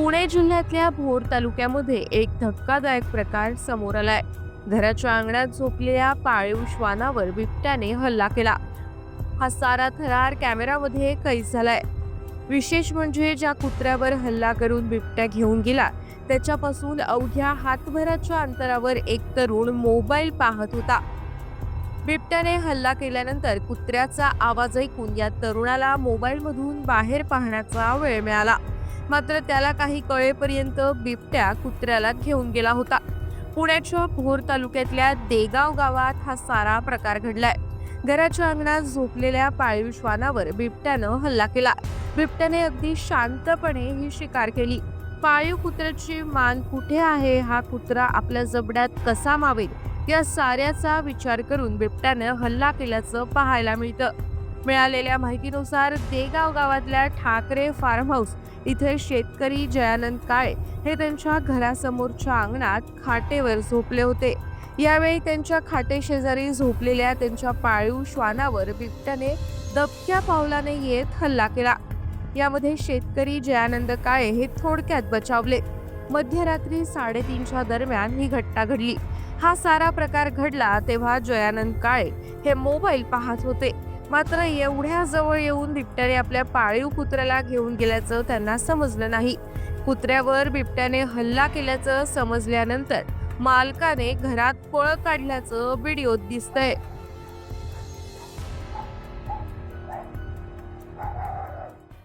पुणे जिल्ह्यातल्या भोर तालुक्यामध्ये एक धक्कादायक प्रकार समोर आलाय. घराच्या अंगणात झोपलेल्या पाळीव श्वानावर बिबट्याने हल्ला केला. हा सारा थरार कॅमेरामध्ये कैद झालाय. विशेष म्हणजे ज्या कुत्र्यावर हल्ला करून बिबट्या घेऊन गेला त्याच्यापासून अवघ्या हातभराच्या अंतरावर एक तरुण मोबाईल पाहत होता. बिबट्याने हल्ला केल्यानंतर कुत्र्याचा आवाज ऐकून या तरुणाला मोबाईलमधून बाहेर पाहण्याचा वेळ मिळाला. मात्र त्याला काही कळेपर्यंत बिबट्या कुत्र्याला घेऊन गेला होता. पुण्याच्या भोर तालुक्यातल्या देगाव गावात हा सारा प्रकार घडलाय. घराच्या अंगणात झोपलेल्या पाळीव श्वानावर बिबट्यानं हल्ला केला. बिबट्याने अगदी शांतपणे ही शिकार केली. पाळीव कुत्र्याची मान कुठे आहे? हा कुत्रा आपल्या जबड्यात कसा मावेल? या साऱ्याचा विचार करून बिबट्यानं हल्ला केल्याचं पाहायला मिळतं. मिळालेल्या माहितीनुसार देगाव गावातल्या ठाकरे फार्म हाऊस इथे शेतकरी जयानंद काळे हे त्यांच्या घरासमोरच्या अंगणात खाटेवर झोपले होते. यावेळी त्यांच्या खाटेशेजारी झोपलेल्या त्यांच्या पाळीव श्वानावर बिबट्याने दबक्या पावलाने येत हल्ला केला. यामध्ये शेतकरी जयानंद काळे हे थोडक्यात बचावले. मध्यरात्री साडेतीनच्या दरम्यान ही घटना घडली. हा सारा प्रकार घडला तेव्हा जयानंद काळे हे मोबाईल पाहत होते. मात्र एवढ्या जवळ येऊन बिबट्याने आपल्या पाळीव कुत्र्याला घेऊन गेल्याचं त्यांना समजलं नाही. कुत्र्यावर बिबट्याने हल्ला केल्याचं समजल्यानंतर मालकाने घरात पळ काढल्याचं व्हिडिओत दिसतंय.